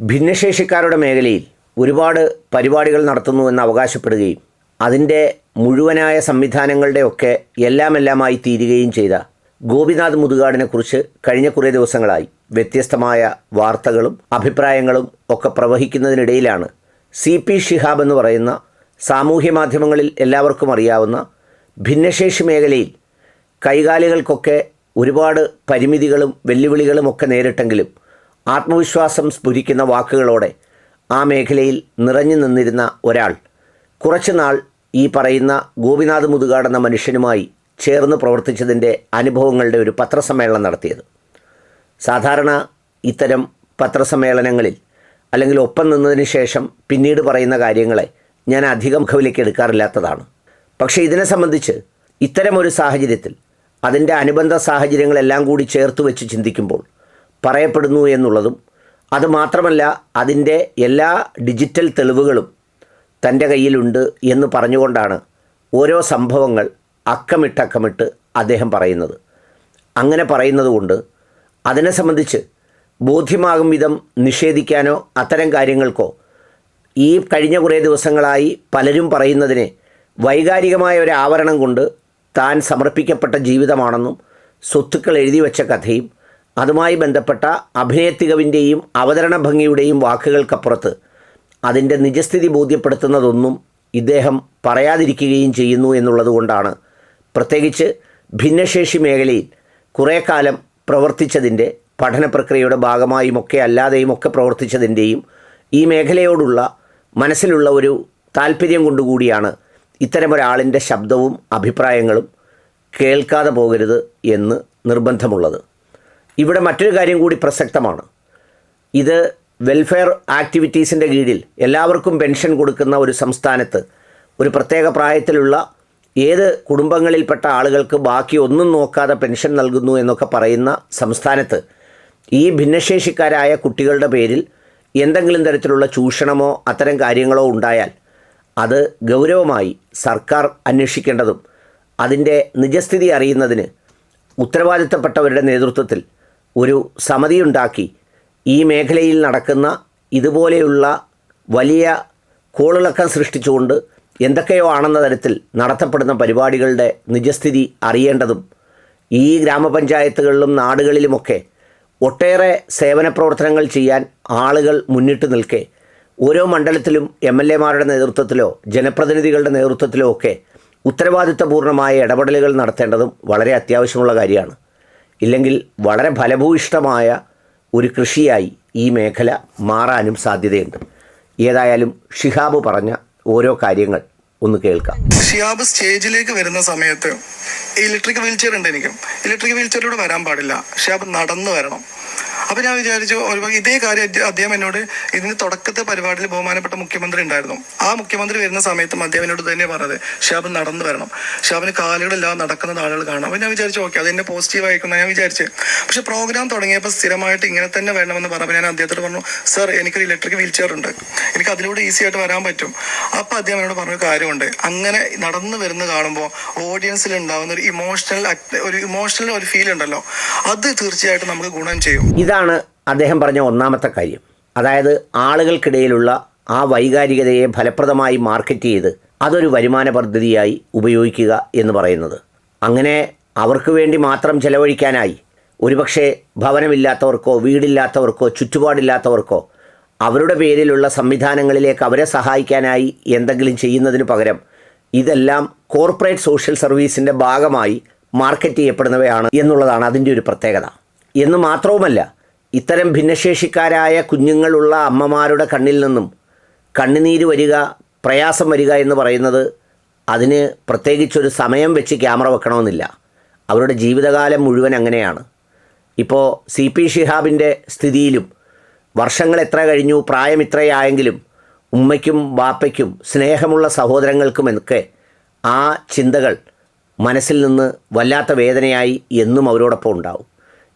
ഭിന്നശേഷിക്കാരുടെ മേഖലയിൽ ഒരുപാട് പരിപാടികൾ നടത്തുന്നു എന്ന് അവകാശപ്പെടുകയും അതിന്റെ മുഴുവനായ സംവിധാനങ്ങളുടെയൊക്കെ എല്ലാമെല്ലാമായി തീരുകയും ചെയ്ത ഗോപിനാഥ് മുതുകാടിനെക്കുറിച്ച് കഴിഞ്ഞ കുറേ ദിവസങ്ങളായി വ്യത്യസ്തമായ വാർത്തകളും അഭിപ്രായങ്ങളും ഒക്കെ പ്രവഹിക്കുന്നതിനിടയിലാണ് സി പി ഷിഹാബ് എന്ന് പറയുന്ന സാമൂഹ്യ മാധ്യമങ്ങളിൽ എല്ലാവർക്കും അറിയാവുന്ന ഭിന്നശേഷി മേഖലയിൽ കൈകാലികൾക്കൊക്കെ ഒരുപാട് പരിമിതികളും വെല്ലുവിളികളും ഒക്കെ നേരിട്ടെങ്കിലും ആത്മവിശ്വാസം സ്ഫുരിക്കുന്ന വാക്കുകളോടെ ആ മേഖലയിൽ നിറഞ്ഞു നിന്നിരുന്ന ഒരാൾ കുറച്ചുനാൾ ഈ പറയുന്ന ഗോപിനാഥ് മുതുകാടെന്ന മനുഷ്യനുമായി ചേർന്ന് പ്രവർത്തിച്ചതിന്റെ അനുഭവങ്ങളുടെ ഒരു പത്രസമ്മേളനം നടത്തിയത്. സാധാരണ ഇത്തരം പത്രസമ്മേളനങ്ങളിൽ അല്ലെങ്കിൽ ഒപ്പം നിന്നതിന് ശേഷം പിന്നീട് പറയുന്ന കാര്യങ്ങളെ ഞാൻ അധികം മുഖവിലേക്ക് എടുക്കാറില്ലാത്തതാണ്. പക്ഷേ ഇതിനെ സംബന്ധിച്ച് ഇത്തരമൊരു സാഹചര്യത്തിൽ അതിന്റെ അനുബന്ധ സാഹചര്യങ്ങളെല്ലാം കൂടി ചേർത്ത് വെച്ച് ചിന്തിക്കുമ്പോൾ പറയപ്പെടുന്നു എന്നുള്ളതും അതുമാത്രമല്ല അതിന്റെ എല്ലാ ഡിജിറ്റൽ തെളിവുകളും തന്റെ കയ്യിലുണ്ട് എന്ന് പറഞ്ഞുകൊണ്ടാണ് ഓരോ സംഭവങ്ങൾ അക്കമിട്ടക്കമിട്ട് അദ്ദേഹം പറയുന്നത്. അങ്ങനെ പറയുന്നത് കൊണ്ട് അതിനെ സംബന്ധിച്ച് ബോധ്യമാകും വിധം നിഷേധിക്കാനോ അത്തരം കാര്യങ്ങൾക്കോ ഈ കഴിഞ്ഞ കുറേ ദിവസങ്ങളായി പലരും പറയുന്നതിനെ വൈകാരികമായ ഒരു ആവരണം കൊണ്ട് താൻ സമർപ്പിക്കപ്പെട്ട ജീവിതമാണെന്നും സ്വത്തുക്കൾ എഴുതി വെച്ച കഥയും അതുമായി ബന്ധപ്പെട്ട അഭിനയത്തികവിന്റെയും അവതരണ ഭംഗിയുടെയും വാക്കുകൾക്കപ്പുറത്ത് അതിന്റെ നിജസ്ഥിതി ബോധ്യപ്പെടുത്തുന്നതൊന്നും ഇദ്ദേഹം പറയാതിരിക്കുകയും ചെയ്യുന്നു എന്നുള്ളതുകൊണ്ടാണ് പ്രത്യേകിച്ച് ഭിന്നശേഷി മേഖലയിൽ കുറേ കാലം പ്രവർത്തിച്ചതിന്റെ പഠന പ്രക്രിയയുടെ ഭാഗമായുമൊക്കെ അല്ലാതെയും ഒക്കെ പ്രവർത്തിച്ചതിന്റെയും ഈ മേഖലയോടുള്ള മനസ്സിലുള്ള ഒരു താല്പര്യം കൊണ്ടുകൂടിയാണ് ഇത്തരമൊരാളിന്റെ ശബ്ദവും അഭിപ്രായങ്ങളും കേൾക്കാതെ പോകരുത് എന്ന് നിർബന്ധമുള്ളത്. ഇവിടെ മറ്റൊരു കാര്യം കൂടി പ്രസക്തമാണ്. ഇത് വെൽഫെയർ ആക്ടിവിറ്റീസിന്റെ കീഴിൽ എല്ലാവർക്കും പെൻഷൻ കൊടുക്കുന്ന ഒരു സംസ്ഥാനത്ത് ഒരു പ്രത്യേക പ്രായത്തിലുള്ള ഏത് കുടുംബങ്ങളിൽപ്പെട്ട ആളുകൾക്ക് ബാക്കി ഒന്നും നോക്കാതെ പെൻഷൻ നൽകുന്നു എന്നൊക്കെ പറയുന്ന സംസ്ഥാനത്ത് ഈ ഭിന്നശേഷിക്കാരായ കുട്ടികളുടെ പേരിൽ എന്തെങ്കിലും തരത്തിലുള്ള ചൂഷണമോ അത്തരം കാര്യങ്ങളോ ഉണ്ടായാൽ അത് ഗൗരവമായി സർക്കാർ അന്വേഷിക്കേണ്ടതും അതിന്റെ നിജസ്ഥിതി അറിയുന്നതിന് ഉത്തരവാദിത്തപ്പെട്ടവരുടെ നേതൃത്വത്തിൽ ഒരു സമിതിയുണ്ടാക്കി. ഈ മേഖലയിൽ നടക്കുന്ന ഇതുപോലെയുള്ള വലിയ കോളിളക്കം സൃഷ്ടിച്ചുകൊണ്ട് എന്തൊക്കെയോ ആണെന്ന തരത്തിൽ നടത്തപ്പെടുന്ന പരിപാടികളുടെ നിജസ്ഥിതി അറിയേണ്ടതും ഈ ഗ്രാമപഞ്ചായത്തുകളിലും നാടുകളിലുമൊക്കെ ഒട്ടേറെ സേവന പ്രവർത്തനങ്ങൾ ചെയ്യാൻ ആളുകൾ മുന്നിട്ട് നിൽക്കെ. ഓരോ മണ്ഡലത്തിലും എം എൽ എമാരുടെ നേതൃത്വത്തിലോ ജനപ്രതിനിധികളുടെ നേതൃത്വത്തിലോ ഒക്കെ ഉത്തരവാദിത്തപൂർണമായ ഇടപെടലുകൾ നടത്തേണ്ടതും വളരെ അത്യാവശ്യമുള്ള കാര്യമാണ്. ഇല്ലെങ്കിൽ വളരെ ഫലഭൂയിഷ്ടമായ ഒരു കൃഷിയായി ഈ മേഖല മാറാനും സാധ്യതയുണ്ട്. ഏതായാലും ഷിഹാബ് പറഞ്ഞ ഓരോ കാര്യങ്ങൾ ഒന്ന് കേൾക്കാം. ഷിഹാബ് സ്റ്റേജിലേക്ക് വരുന്ന സമയത്ത് ഇലക്ട്രിക് വീൽ ചെയർ ഉണ്ട് എനിക്ക്. ഇലക്ട്രിക് വീൽ ചെയറിലൂടെ വരാൻ പാടില്ല. ഷിഹാബ് നടന്നു വരണം. അപ്പൊ ഞാൻ വിചാരിച്ചു ഒരു ഇതേ കാര്യം അദ്ദേ- അദ്ദേഹം എന്നോട് ഇതിന് തുടക്കത്തെ പരിപാടിയിൽ ബഹുമാനപ്പെട്ട മുഖ്യമന്ത്രി ഉണ്ടായിരുന്നു. ആ മുഖ്യമന്ത്രി വരുന്ന സമയത്തും അദ്ദേഹം എന്നോട് തന്നെ പറഞ്ഞത്. ഷാബ് നടന്നു വരണം. ഷാബിന് കാലുകളെല്ലാം നടക്കുന്ന ആളുകൾ കാണാം അപ്പൊ ഞാൻ വിചാരിച്ചു ഓക്കെ അത് എന്നെ പോസിറ്റീവ് ആയിക്കുന്ന ഞാൻ വിചാരിച്ചു. പക്ഷെ പ്രോഗ്രാം തുടങ്ങിയപ്പോൾ സ്ഥിരമായിട്ട് ഇങ്ങനെ തന്നെ വേണമെന്ന് പറഞ്ഞപ്പോൾ ഞാൻ അദ്ദേഹത്തോട് പറഞ്ഞു സർ എനിക്കൊരു ഇലക്ട്രിക് വീൽ ചെയർ ഉണ്ട്. എനിക്ക് അതിലൂടെ ഈസി ആയിട്ട് വരാൻ പറ്റും. അപ്പൊ അദ്ദേഹം എന്നോട് പറഞ്ഞ കാര്യമുണ്ട്. അങ്ങനെ നടന്നു വരുന്ന കാണുമ്പോൾ ഓഡിയൻസിൽ ഉണ്ടാവുന്ന ഒരു ഇമോഷണൽ ഒരു ഇമോഷണൽ ഒരു ഫീൽ ഉണ്ടല്ലോ. അത് തീർച്ചയായിട്ടും നമുക്ക് ഗുണം ചെയ്യും. ഇതാണ് അദ്ദേഹം പറഞ്ഞ ഒന്നാമത്തെ കാര്യം. അതായത് ആളുകൾക്കിടയിലുള്ള ആ വൈകാരികതയെ ഫലപ്രദമായി മാർക്കറ്റ് ചെയ്ത് അതൊരു വരുമാന പദ്ധതിയായി ഉപയോഗിക്കുക എന്ന് പറയുന്നത്. അങ്ങനെ അവർക്ക് വേണ്ടി മാത്രം ചെലവഴിക്കാനായി ഒരുപക്ഷെ ഭവനമില്ലാത്തവർക്കോ വീടില്ലാത്തവർക്കോ ചുറ്റുപാടില്ലാത്തവർക്കോ അവരുടെ പേരിലുള്ള സംവിധാനങ്ങളിലേക്ക് അവരെ സഹായിക്കാനായി എന്തെങ്കിലും ചെയ്യുന്നതിന് പകരം ഇതെല്ലാം കോർപ്പറേറ്റ് സോഷ്യൽ സർവീസിന്റെ ഭാഗമായി മാർക്കറ്റ് ചെയ്യപ്പെടുന്നവയാണ് എന്നുള്ളതാണ് അതിന്റെ ഒരു പ്രത്യേകത. എന്ന് മാത്രവുമല്ല ഇത്തരം ഭിന്നശേഷിക്കാരായ കുഞ്ഞുങ്ങളുള്ള അമ്മമാരുടെ കണ്ണിൽ നിന്നും കണ്ണുനീര് വരിക പ്രയാസം വരിക എന്ന് പറയുന്നത് അതിന് പ്രത്യേകിച്ചൊരു സമയം വെച്ച് ക്യാമറ വെക്കണമെന്നില്ല. അവരുടെ ജീവിതകാലം മുഴുവൻ അങ്ങനെയാണ്. ഇപ്പോൾ സി പി ഷിഹാബിന്റെ സ്ഥിതിയിലും വർഷങ്ങൾ എത്ര കഴിഞ്ഞു പ്രായം ഇത്രയായെങ്കിലും ഉമ്മയ്ക്കും ബാപ്പയ്ക്കും സ്നേഹമുള്ള സഹോദരങ്ങൾക്കുമൊക്കെ ആ ചിന്തകൾ മനസ്സിൽ നിന്ന് വല്ലാത്ത വേദനയായി എന്നും അവരോടൊപ്പം ഉണ്ടാവും.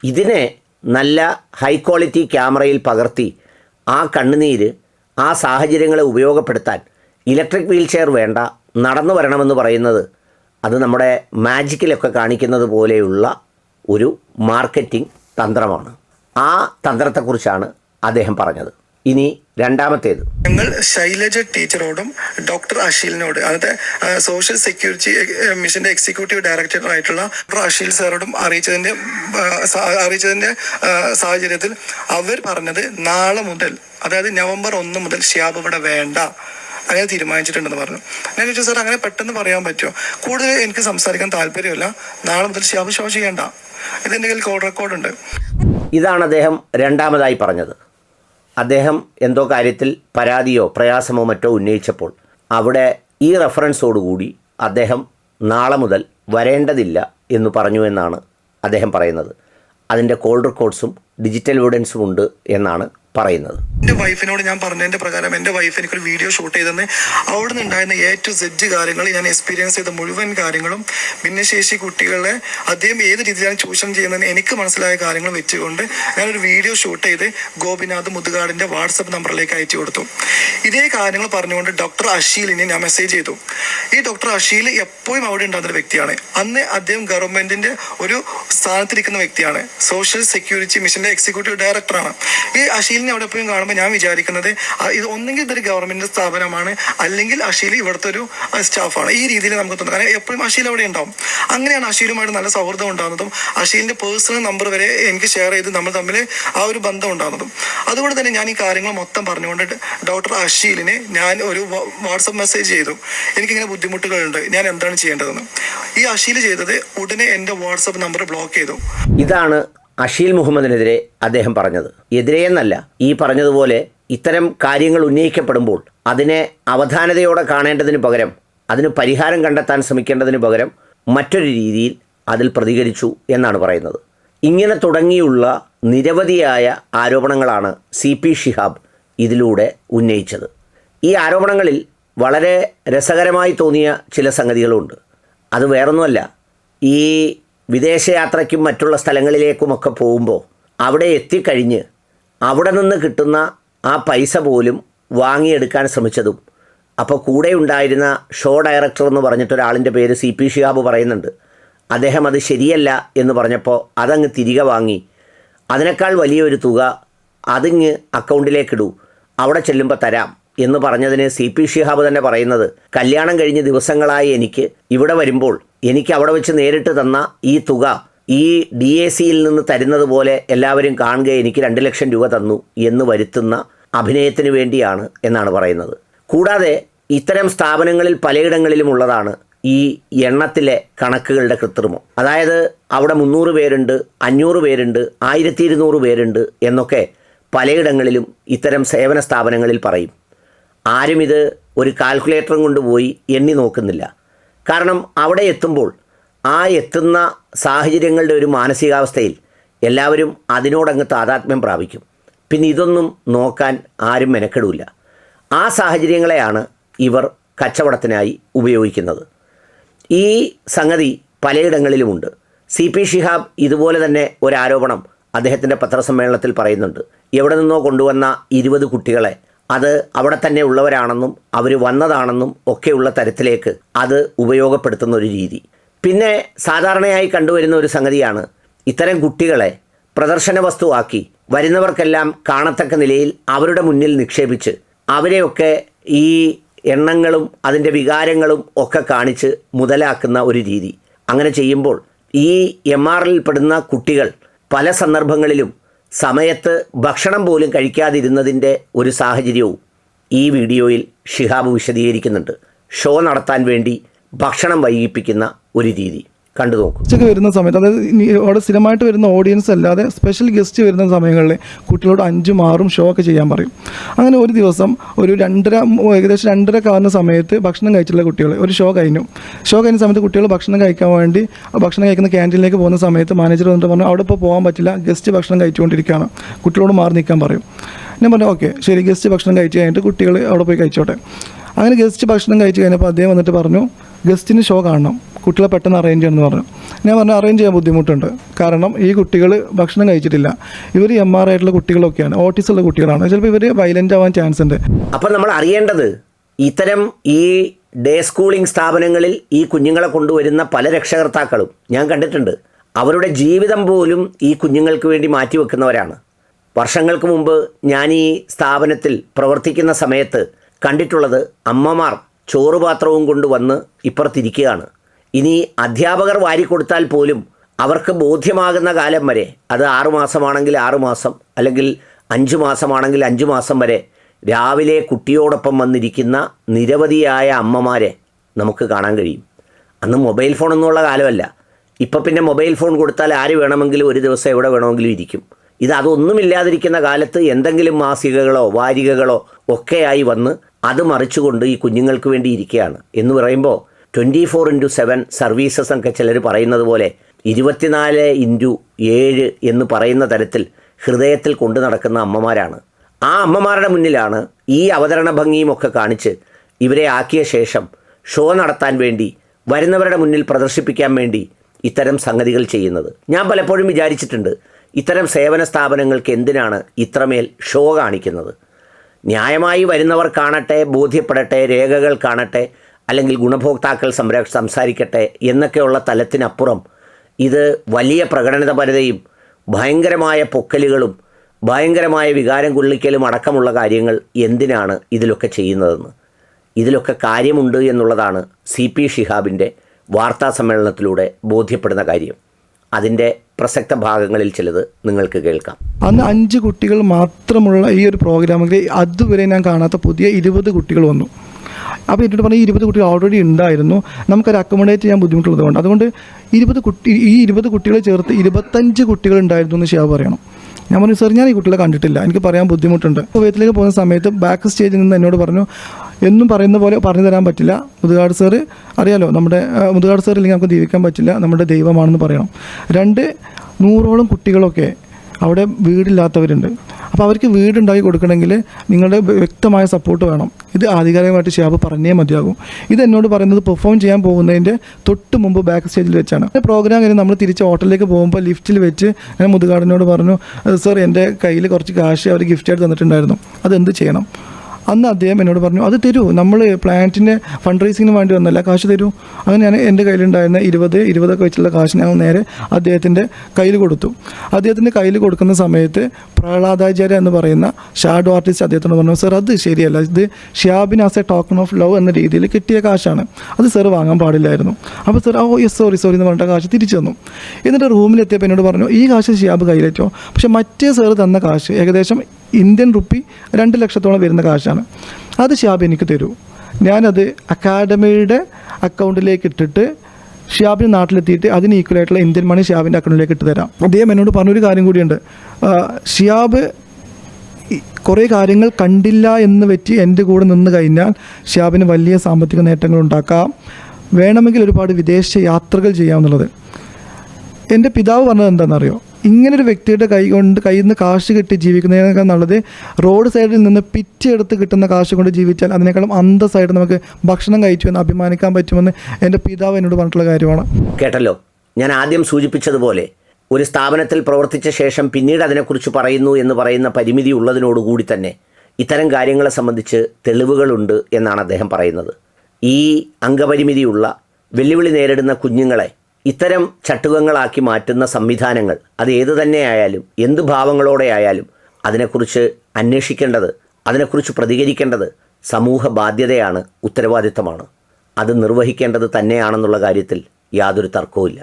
ഇതിനെ നല്ല ഹൈ ക്വാളിറ്റി ക്യാമറയിൽ പകർത്തി ആ കണ്ണുനീര് ആ സാഹചര്യങ്ങളെ ഉപയോഗപ്പെടുത്താൻ ഇലക്ട്രിക് വീൽ ചെയർ വേണ്ട നടന്നു വരണമെന്ന് പറയുന്നത് അത് നമ്മുടെ മാജിക്കിലൊക്കെ കാണിക്കുന്നത് പോലെയുള്ള ഒരു മാർക്കറ്റിംഗ് തന്ത്രമാണ്. ആ തന്ത്രത്തെക്കുറിച്ചാണ് അദ്ദേഹം പറഞ്ഞത്. ഇനി രണ്ടാമത്തേത്. ഞങ്ങൾ ശൈലജ ടീച്ചറോടും ഡോക്ടർ അഷീലിനോട് അതായത് സോഷ്യൽ സെക്യൂരിറ്റി മിഷന്റെ എക്സിക്യൂട്ടീവ് ഡയറക്ടർ ആയിട്ടുള്ള ഡോക്ടർ അഷീൽ സാറോടും അറിയിച്ചതിന്റെ അറിയിച്ചതിന്റെ സാഹചര്യത്തിൽ അവർ പറഞ്ഞത് നാളെ മുതൽ അതായത് നവംബർ ഒന്ന് മുതൽ ഷിയാബ് ഇവിടെ വേണ്ട. അങ്ങനെ തീരുമാനിച്ചിട്ടുണ്ടെന്ന് പറഞ്ഞു. ഞാൻ ചോദിച്ചു സാർ അങ്ങനെ പെട്ടെന്ന് പറയാൻ പറ്റുമോ? കൂടുതൽ എനിക്ക് സംസാരിക്കാൻ താല്പര്യമില്ല. നാളെ മുതൽ ഷിയാബ് ഷോ ചെയ്യേണ്ട. ഇതെന്റെ കയ്യിൽ കോൾ റെക്കോർഡ് ഉണ്ട്. ഇതാണ് അദ്ദേഹം രണ്ടാമതായി പറഞ്ഞത്. അദ്ദേഹം എന്തോ കാര്യത്തിൽ പരാതിയോ പ്രയാസമോ മറ്റോ ഉന്നയിച്ചപ്പോൾ അവിടെ ഈ റെഫറൻസോടുകൂടി അദ്ദേഹം നാളെ മുതൽ വരേണ്ടതില്ല എന്ന് പറഞ്ഞു എന്നാണ് അദ്ദേഹം പറയുന്നത്. അതിന്റെ കോൾ റെക്കോർഡ്സും ഡിജിറ്റൽ എവിഡൻസും ഉണ്ട് എന്നാണ് പറയുന്നത്. എന്റെ വൈഫിനോട് ഞാൻ പറഞ്ഞതിന്റെ പ്രകാരം എന്റെ വൈഫ് എനിക്കൊരു വീഡിയോ ഷൂട്ട് ചെയ്തെന്ന് അവിടെ നിന്നുണ്ടായിരുന്ന എ ടു സെഡ് കാര്യങ്ങൾ ഞാൻ എക്സ്പീരിയൻസ് ചെയ്ത മുഴുവൻ കാര്യങ്ങളും ഭിന്നശേഷി കുട്ടികളെ അദ്ദേഹം ഏത് രീതിയിലാണ് ചൂഷണം ചെയ്യുന്നതെന്ന് എനിക്ക് മനസ്സിലായ കാര്യങ്ങൾ വെച്ചുകൊണ്ട് ഞാൻ ഒരു വീഡിയോ ഷൂട്ട് ചെയ്ത് ഗോപിനാഥ് മുതുകാടിന്റെ വാട്സപ്പ് നമ്പറിലേക്ക് അയച്ചു കൊടുത്തു. ഇതേ കാര്യങ്ങൾ പറഞ്ഞുകൊണ്ട് ഡോക്ടർ അഷീലിനെ ഞാൻ മെസ്സേജ് ചെയ്തു. ഈ ഡോക്ടർ അഷീൽ എപ്പോഴും അവിടെ ഉണ്ടാകുന്ന വ്യക്തിയാണ്. അന്ന് അദ്ദേഹം ഗവൺമെന്റിന്റെ ഒരു സ്ഥാനത്തിരിക്കുന്ന വ്യക്തിയാണ്. സോഷ്യൽ സെക്യൂരിറ്റി മിഷന്റെ എക്സിക്യൂട്ടീവ് ഡയറക്ടറാണ് ഈ അഷീലിനെ അവിടെ എപ്പോഴും കാണുമ്പോൾ ഞാൻ വിചാരിക്കുന്നത് ഇത് ഒന്നെങ്കിൽ ഇതൊരു ഗവൺമെന്റ് സ്ഥാപനമാണ് അല്ലെങ്കിൽ അഷീൽ ഇവിടുത്തെ ഒരു സ്റ്റാഫാണ് ഈ രീതിയിൽ നമുക്ക് തോന്നുന്നത് കാരണം എപ്പോഴും അഷീൽ അവിടെ ഉണ്ടാവും. അങ്ങനെയാണ് അഷീലുമായിട്ട് നല്ല സൗഹൃദം ഉണ്ടാകുന്നതും അഷീലിന്റെ പേഴ്സണൽ നമ്പർ വരെ എനിക്ക് ഷെയർ ചെയ്ത് നമ്മൾ തമ്മിൽ ആ ഒരു ബന്ധം ഉണ്ടാകുന്നതും. അതുകൊണ്ട് തന്നെ ഞാൻ ഈ കാര്യങ്ങൾ മൊത്തം പറഞ്ഞുകൊണ്ട് ഡോക്ടർ അഷീലിനെ ഞാൻ ഒരു വാട്സപ്പ് മെസ്സേജ് ചെയ്തു. എനിക്കിങ്ങനെ ബുദ്ധിമുട്ടുകളുണ്ട്. ഞാൻ എന്താണ് ചെയ്യേണ്ടതെന്ന്. ഈ അഷീൽ ചെയ്തത് ഉടനെ എന്റെ വാട്സപ്പ് നമ്പർ ബ്ലോക്ക് ചെയ്തു. ഇതാണ് അഷീൽ മുഹമ്മദിനെതിരെ അദ്ദേഹം പറഞ്ഞത്. എതിരെയെന്നല്ല ഈ പറഞ്ഞതുപോലെ ഇത്തരം കാര്യങ്ങൾ ഉന്നയിക്കപ്പെടുമ്പോൾ അതിനെ അവധാനതയോടെ കാണേണ്ടതിന് പകരം അതിന് പരിഹാരം കണ്ടെത്താൻ ശ്രമിക്കേണ്ടതിന് പകരം മറ്റൊരു രീതിയിൽ അതിൽ പ്രതികരിച്ചു എന്നാണ് പറയുന്നത്. ഇങ്ങനെ തുടങ്ങിയുള്ള നിരവധിയായ ആരോപണങ്ങളാണ് സി പി ഷിഹാബ് ഇതിലൂടെ ഉന്നയിച്ചത്. ഈ ആരോപണങ്ങളിൽ വളരെ രസകരമായി തോന്നിയ ചില സംഗതികളുണ്ട്. അത് വേറൊന്നുമല്ല. ഈ വിദേശയാത്രയ്ക്കും മറ്റുള്ള സ്ഥലങ്ങളിലേക്കുമൊക്കെ പോകുമ്പോൾ അവിടെ എത്തിക്കഴിഞ്ഞ് അവിടെ നിന്ന് കിട്ടുന്ന ആ പൈസ പോലും വാങ്ങിയെടുക്കാൻ ശ്രമിച്ചതും. അപ്പോൾ കൂടെ ഉണ്ടായിരുന്ന ഷോ ഡയറക്ടർ എന്ന് പറഞ്ഞിട്ടൊരാളിന്റെ പേര് സി പി ഷിഹാബ് പറയുന്നുണ്ട്. അദ്ദേഹം അത് ശരിയല്ല എന്ന് പറഞ്ഞപ്പോൾ അതങ്ങ് തിരികെ വാങ്ങി. അതിനേക്കാൾ വലിയൊരു തുക അതിങ്ങ് അക്കൗണ്ടിലേക്കിടൂ അവിടെ ചെല്ലുമ്പോൾ തരാം. എന്ന് പറഞ്ഞതിന് സി പി ഷിഹാബ് തന്നെ പറയുന്നത് കല്യാണം കഴിഞ്ഞ ദിവസങ്ങളായി എനിക്ക് ഇവിടെ വരുമ്പോൾ എനിക്ക് അവിടെ വെച്ച് നേരിട്ട് തന്ന ഈ തുക ഈ ഡി എ സിയിൽ നിന്ന് തരുന്നത് പോലെ എല്ലാവരും കാണുക എനിക്ക് രണ്ട് ലക്ഷം രൂപ തന്നു എന്ന് വരുത്തുന്ന അഭിനയത്തിന് വേണ്ടിയാണ് എന്നാണ് പറയുന്നത്. കൂടാതെ ഇത്തരം സ്ഥാപനങ്ങളിൽ പലയിടങ്ങളിലും ഉള്ളതാണ് ഈ എണ്ണത്തിലെ കണക്കുകളുടെ കൃത്രിമം. അതായത് അവിടെ മുന്നൂറ് പേരുണ്ട് അഞ്ഞൂറ് പേരുണ്ട് ആയിരത്തി ഇരുന്നൂറ് പേരുണ്ട് എന്നൊക്കെ പലയിടങ്ങളിലും ഇത്തരം സേവന സ്ഥാപനങ്ങളിൽ പറയും. ആരും ഇത് ഒരു കാൽക്കുലേറ്ററും കൊണ്ടുപോയി എണ്ണി നോക്കുന്നില്ല. കാരണം അവിടെ എത്തുമ്പോൾ ആ എത്തുന്ന സാഹചര്യങ്ങളുടെ ഒരു മാനസികാവസ്ഥയിൽ എല്ലാവരും അതിനോടങ്ങ് താതാത്മ്യം പ്രാപിക്കും. പിന്നെ ഇതൊന്നും നോക്കാൻ ആരും മെനക്കെടില്ല ആ സാഹചര്യങ്ങളെയാണ് ഇവർ കച്ചവടത്തിനായി ഉപയോഗിക്കുന്നത്. ഈ സംഗതി പലയിടങ്ങളിലുമുണ്ട്. സി പി ഷിഹാബ് ഇതുപോലെ തന്നെ ഒരു ആരോപണം അദ്ദേഹത്തിന്റെ പത്രസമ്മേളനത്തിൽ പറയുന്നുണ്ട്. എവിടെ നിന്നോ കൊണ്ടുവന്ന ഇരുപത് കുട്ടികളെ അത് അവിടെ തന്നെ ഉള്ളവരാണെന്നും അവർ വന്നതാണെന്നും ഒക്കെയുള്ള തരത്തിലേക്ക് അത് ഉപയോഗപ്പെടുത്തുന്ന ഒരു രീതി. പിന്നെ സാധാരണയായി കണ്ടുവരുന്ന ഒരു സംഗതിയാണ് ഇത്തരം കുട്ടികളെ പ്രദർശന വസ്തുവാക്കി വരുന്നവർക്കെല്ലാം കാണത്തക്ക നിലയിൽ അവരുടെ മുന്നിൽ നിക്ഷേപിച്ച് അവരെയൊക്കെ ഈ എണ്ണങ്ങളും അതിന്റെ വികാരങ്ങളും ഒക്കെ കാണിച്ച് മുതലാക്കുന്ന ഒരു രീതി. അങ്ങനെ ചെയ്യുമ്പോൾ ഈ എം ആറിൽ പെടുന്ന കുട്ടികൾ പല സന്ദർഭങ്ങളിലും സമയത്ത് ഭക്ഷണം പോലും കഴിക്കാതിരുന്നതിന്റെ ഒരു സാഹചര്യവും ഈ വീഡിയോയിൽ ഷിഹാബ് വിശദീകരിക്കുന്നുണ്ട്. ഷോ നടത്താൻ വേണ്ടി ഭക്ഷണം വൈകിപ്പിക്കുന്ന ഒരു രീതി. കണ്ടു നോക്കും. ഉച്ചയ്ക്ക് വരുന്ന സമയത്ത് അതായത് ഇനി അവിടെ സ്ഥിരമായിട്ട് വരുന്ന ഓഡിയൻസ് അല്ലാതെ സ്പെഷ്യൽ ഗസ്റ്റ് വരുന്ന സമയങ്ങളിൽ കുട്ടികളോട് അഞ്ചും ആറും ഷോ ഒക്കെ ചെയ്യാൻ പറയും. അങ്ങനെ ഒരു ദിവസം ഒരു രണ്ടര ഏകദേശം രണ്ടര ആവുന്ന സമയത്ത് ഭക്ഷണം കഴിച്ചിട്ടുള്ള കുട്ടികൾ ഒരു ഷോ കഴിഞ്ഞു. ഷോ കഴിഞ്ഞ സമയത്ത് കുട്ടികൾ ഭക്ഷണം കഴിക്കാൻ വേണ്ടി ഭക്ഷണം കഴിക്കുന്ന ക്യാന്റീനിലേക്ക് പോകുന്ന സമയത്ത് മാനേജർ വന്നിട്ട് പറഞ്ഞു അവിടെ ഇപ്പോൾ പോകാൻ പറ്റില്ല ഗസ്റ്റ് ഭക്ഷണം കഴിച്ചുകൊണ്ടിരിക്കുകയാണ്. കുട്ടികളോട് മാറി നിൽക്കാൻ പറയും. ഞാൻ പറഞ്ഞു ഓക്കെ ശരി ഗസ്റ്റ് ഭക്ഷണം കഴിച്ച് കഴിഞ്ഞിട്ട് കുട്ടികൾ അവിടെ പോയി കഴിച്ചോട്ടെ. അങ്ങനെ ഗസ്റ്റ് ഭക്ഷണം കഴിച്ച് കഴിഞ്ഞപ്പോൾ അദ്ദേഹം വന്നിട്ട് പറഞ്ഞു ഗസ്റ്റിന് ഷോ കാണണം. കുട്ടികളെ പെട്ടെന്ന് അറേഞ്ച് ചെയ്യണമെന്ന് പറഞ്ഞു. ഞാൻ പറഞ്ഞു അറേഞ്ച് ചെയ്യാൻ ബുദ്ധിമുട്ടുണ്ട്. കാരണം ഈ കുട്ടികൾ ഭക്ഷണം കഴിച്ചിട്ടില്ല. ഇവർ എം ആർ ആയിട്ടുള്ള കുട്ടികളൊക്കെയാണ്. ഓട്ടിസ് ഉള്ള കുട്ടികളാണ്. ചിലപ്പോൾ ഇവർ വയലന്റ് ആവാൻ ചാൻസ് ഉണ്ട്. അപ്പോൾ നമ്മൾ അറിയേണ്ടത് ഇത്തരം ഈ ഡേ സ്കൂളിംഗ് സ്ഥാപനങ്ങളിൽ ഈ കുഞ്ഞുങ്ങളെ കൊണ്ടുവരുന്ന പല രക്ഷകർത്താക്കളും ഞാൻ കണ്ടിട്ടുണ്ട് അവരുടെ ജീവിതം പോലും ഈ കുഞ്ഞുങ്ങൾക്ക് വേണ്ടി മാറ്റിവെക്കുന്നവരാണ് വർഷങ്ങൾക്ക് മുമ്പ് ഞാൻ ഈ സ്ഥാപനത്തിൽ പ്രവർത്തിക്കുന്ന സമയത്ത് കണ്ടിട്ടുള്ളത് അമ്മമാർ ചോറുപാത്രവും കൊണ്ട് വന്ന് ഇപ്പുറത്തിരിക്കുകയാണ്. ഇനി അധ്യാപകർ വാരിക്കൊടുത്താൽ പോലും അവർക്ക് ബോധ്യമാകുന്ന കാലം വരെ അത് ആറുമാസമാണെങ്കിൽ ആറുമാസം അല്ലെങ്കിൽ അഞ്ച് മാസമാണെങ്കിൽ അഞ്ച് മാസം വരെ രാവിലെ കുട്ടിയോടൊപ്പം വന്നിരിക്കുന്ന നിരവധിയായ അമ്മമാരെ നമുക്ക് കാണാൻ കഴിയും. അന്ന് മൊബൈൽ ഫോൺ എന്നുള്ള കാലമല്ല. ഇപ്പം പിന്നെ മൊബൈൽ ഫോൺ കൊടുത്താൽ ആര് വേണമെങ്കിലും ഒരു ദിവസം എവിടെ വേണമെങ്കിലും ഇരിക്കും. ഇത് അതൊന്നുമില്ലാതിരിക്കുന്ന കാലത്ത് എന്തെങ്കിലും മാസികകളോ വാരികകളോ ഒക്കെയായി വന്ന് അത് മറിച്ചുകൊണ്ട് ഈ കുഞ്ഞുങ്ങൾക്ക് വേണ്ടി ഇരിക്കുകയാണ് എന്ന് പറയുമ്പോൾ twenty four into seven services എന്നൊക്കെ ചിലർ പറയുന്നത് പോലെ ഇരുപത്തിനാല് ഇന്റു ഏഴ് എന്ന് പറയുന്ന തരത്തിൽ ഹൃദയത്തിൽ കൊണ്ടു നടക്കുന്ന അമ്മമാരാണ്. ആ അമ്മമാരുടെ മുന്നിലാണ് ഈ അവതരണ ഭംഗിയും ഒക്കെ കാണിച്ച് ഇവരെ ആക്കിയ ശേഷം ഷോ നടത്താൻ വേണ്ടി വരുന്നവരുടെ മുന്നിൽ പ്രദർശിപ്പിക്കാൻ വേണ്ടി ഇത്തരം സംഗതികൾ ചെയ്യുന്നത്. ഞാൻ പലപ്പോഴും വിചാരിച്ചിട്ടുണ്ട് ഇത്തരം സേവന സ്ഥാപനങ്ങൾക്ക് എന്തിനാണ് ഇത്രമേൽ ഷോ കാണിക്കുന്നത്. ന്യായമായി വരുന്നവർ കാണട്ടെ ബോധ്യപ്പെടട്ടെ രേഖകൾ കാണട്ടെ അല്ലെങ്കിൽ ഗുണഭോക്താക്കൾ സംര സംസാരിക്കട്ടെ എന്നൊക്കെയുള്ള തലത്തിനപ്പുറം ഇത് വലിയ പ്രകടനപരതയും ഭയങ്കരമായ പൊക്കലുകളും ഭയങ്കരമായ വികാരം കൊള്ളിക്കലും അടക്കമുള്ള കാര്യങ്ങൾ എന്തിനാണ് ഇതിലൊക്കെ ചെയ്യുന്നതെന്ന്. ഇതിലൊക്കെ കാര്യമുണ്ട് എന്നുള്ളതാണ് സി പി ഷിഹാബിന്റെ വാർത്താ സമ്മേളനത്തിലൂടെ ബോധ്യപ്പെടുന്ന കാര്യം. അതിന്റെ പ്രസക്ത ഭാഗങ്ങളിൽ ചിലത് നിങ്ങൾക്ക് കേൾക്കാം. അന്ന് അഞ്ച് കുട്ടികൾ മാത്രമുള്ള ഈ ഒരു പ്രോഗ്രാമിൽ അതുവരെ ഞാൻ കാണാത്ത പുതിയ ഇരുപത് കുട്ടികൾ വന്നു. അപ്പോൾ എന്നിട്ട് പറഞ്ഞാൽ ഈ ഇരുപത് കുട്ടികൾ ഓൾറെഡി ഉണ്ടായിരുന്നു. നമുക്കത് അക്കോമഡേറ്റ് ചെയ്യാൻ ബുദ്ധിമുട്ടുള്ളതുകൊണ്ട്. അതുകൊണ്ട് ഇരുപത് കുട്ടി ഈ ഇരുപത് കുട്ടികളെ ചേർത്ത് ഇരുപത്തഞ്ച് കുട്ടികൾ ഉണ്ടായിരുന്നു എന്ന് ഷിയാബ് പറയണം. ഞാൻ പറഞ്ഞു സാർ ഞാൻ ഈ കുട്ടികളെ കണ്ടിട്ടില്ല. എനിക്ക് പറയാൻ ബുദ്ധിമുട്ടുണ്ട്. വീട്ടിലേക്ക് പോകുന്ന സമയത്ത് ബാക്ക് സ്റ്റേജിൽ നിന്ന് എന്നോട് പറഞ്ഞു എന്നും പറയുന്ന പോലെ പറഞ്ഞു തരാൻ പറ്റില്ല. മുതുകാട് സാറ് അറിയാലോ നമ്മുടെ മുതുകാട് സാർ ഇല്ലെങ്കിൽ നമുക്ക് ജീവിക്കാൻ പറ്റില്ല. നമ്മുടെ ദൈവമാണെന്ന് പറയണം. രണ്ട് നൂറോളം കുട്ടികളൊക്കെ അവിടെ വീടില്ലാത്തവരുണ്ട്. അപ്പോൾ അവർക്ക് വീടുണ്ടാക്കി കൊടുക്കണമെങ്കിൽ നിങ്ങളുടെ വ്യക്തമായ സപ്പോർട്ട് വേണം. ഇത് ആധികാരികമായിട്ട് ഷിയാബ് പറഞ്ഞേ മതിയാകും. ഇത് എന്നോട് പറയുന്നത് പെർഫോം ചെയ്യാൻ പോകുന്നതിന്റെ തൊട്ട് മുമ്പ് ബാക്ക് സ്റ്റേജിൽ വെച്ചാണ്. പ്രോഗ്രാം കഴിഞ്ഞ് നമ്മൾ തിരിച്ച് ഹോട്ടലിലേക്ക് പോകുമ്പോൾ ലിഫ്റ്റിൽ വെച്ച് ഞാൻ മുതുകാടിനോട് പറഞ്ഞു സർ എന്റെ കയ്യിൽ കുറച്ച് കാശ് അവർ ഗിഫ്റ്റായിട്ട് തന്നിട്ടുണ്ടായിരുന്നു. അതെന്ത് ചെയ്യണം? അന്ന് അദ്ദേഹം എന്നോട് പറഞ്ഞു അത് തരൂ നമ്മൾ പ്ലാന്റിന്റെ ഫണ്ട് റൈസിങ്ങിന് വേണ്ടി വന്നല്ല കാശ് തരൂ. അങ്ങനെ ഞാൻ എന്റെ കയ്യിലുണ്ടായിരുന്ന ഇരുപത് ഇരുപതൊക്കെ വെച്ചുള്ള കാശ് ഞാൻ നേരെ അദ്ദേഹത്തിന്റെ കയ്യിൽ കൊടുത്തു. അദ്ദേഹത്തിന്റെ കയ്യിൽ കൊടുക്കുന്ന സമയത്ത് പ്രഹ്ലാദാചാര്യ എന്ന് പറയുന്ന ഷാഡോ ആർട്ടിസ്റ്റ് അദ്ദേഹത്തോട് പറഞ്ഞു സർ അത് ശരിയല്ല. ഇത് ഷിയാബിനാസ് എ ടോക്കൺ ഓഫ് ലവ് എന്ന രീതിയിൽ കിട്ടിയ കാശാണ്. അത് സർ വാങ്ങാൻ പാടില്ലായിരുന്നു. അപ്പോൾ sir oh yes sorry sorry എന്ന് പറഞ്ഞിട്ട് കാശ് തിരിച്ചു തന്നു. എന്നിട്ട് റൂമിലെത്തിയപ്പോൾ എന്നോട് പറഞ്ഞു ഈ കാശ് ഷിയാബ് കയ്യിലേറ്റോ. പക്ഷേ മറ്റേ സർ തന്ന കാശ് ഏകദേശം ഇന്ത്യൻ റുപ്പി രണ്ട് ലക്ഷത്തോളം വരുന്ന കാശാണ്. അത് ഷിയാബ് എനിക്ക് തരൂ. ഞാനത് അക്കാഡമിയുടെ അക്കൗണ്ടിലേക്ക് ഇട്ടിട്ട് ഷിയാബിന് നാട്ടിലെത്തിയിട്ട് അതിന് ഈക്വൽ ആയിട്ടുള്ള ഇന്ത്യൻ മണി ഷിയാബിന്റെ അക്കൗണ്ടിലേക്ക് ഇട്ട് തരാം. അദ്ദേഹം എന്നോട് പറഞ്ഞൊരു കാര്യം കൂടിയുണ്ട്. ഷിയാബ് കുറേ കാര്യങ്ങൾ കണ്ടില്ല എന്ന് വെച്ച് എന്റെ കൂടെ നിന്ന് കഴിഞ്ഞാൽ ഷിയാബിന് വലിയ സാമ്പത്തിക നേട്ടങ്ങൾ ഉണ്ടാക്കാം. വേണമെങ്കിൽ ഒരുപാട് വിദേശ യാത്രകൾ ചെയ്യാമെന്നുള്ളത് എന്റെ പിതാവ് പറഞ്ഞത് എന്താണെന്നറിയോ? ഇങ്ങനൊരു വ്യക്തിയുടെ കൈ കൊണ്ട് കയ്യിൽ നിന്ന് കാശ് കിട്ടി ജീവിക്കുന്നതിനേക്കാൾ നല്ലത് റോഡ് സൈഡിൽ നിന്ന് പിച്ചെടുത്ത് കിട്ടുന്ന കാശ് കൊണ്ട് ജീവിച്ചാൽ അതിനേക്കാളും അന്തസ്സായിട്ട് നമുക്ക് ഭക്ഷണം കഴിച്ചു എന്ന് അഭിമാനിക്കാൻ പറ്റുമെന്ന് എന്റെ പിതാവ് എന്നോട് പറഞ്ഞിട്ടുള്ള കാര്യമാണ്. കേട്ടല്ലോ? ഞാൻ ആദ്യം സൂചിപ്പിച്ചതുപോലെ ഒരു സ്ഥാപനത്തിൽ പ്രവർത്തിച്ച ശേഷം പിന്നീട് അതിനെക്കുറിച്ച് പറയുന്നു എന്ന് പറയുന്ന പരിമിതി ഉള്ളതിനോടുകൂടി തന്നെ ഇത്തരം കാര്യങ്ങളെ സംബന്ധിച്ച് തെളിവുകളുണ്ട് എന്നാണ് അദ്ദേഹം പറയുന്നത്. ഈ അംഗപരിമിതിയുള്ള വെല്ലുവിളി നേരിടുന്ന കുഞ്ഞുങ്ങളെ ഇത്തരം ചട്ടുകങ്ങളാക്കി മാറ്റുന്ന സംവിധാനങ്ങൾ അത് ഏതു തന്നെയായാലും എന്ത് ഭാവങ്ങളോടെ ആയാലും അതിനെക്കുറിച്ച് അന്വേഷിക്കേണ്ടത് അതിനെക്കുറിച്ച് പ്രതികരിക്കേണ്ടത് സമൂഹ ബാധ്യതയാണ് ഉത്തരവാദിത്തമാണ്. അത് നിർവഹിക്കേണ്ടത് തന്നെയാണെന്നുള്ള കാര്യത്തിൽ യാതൊരു തർക്കവുമില്ല.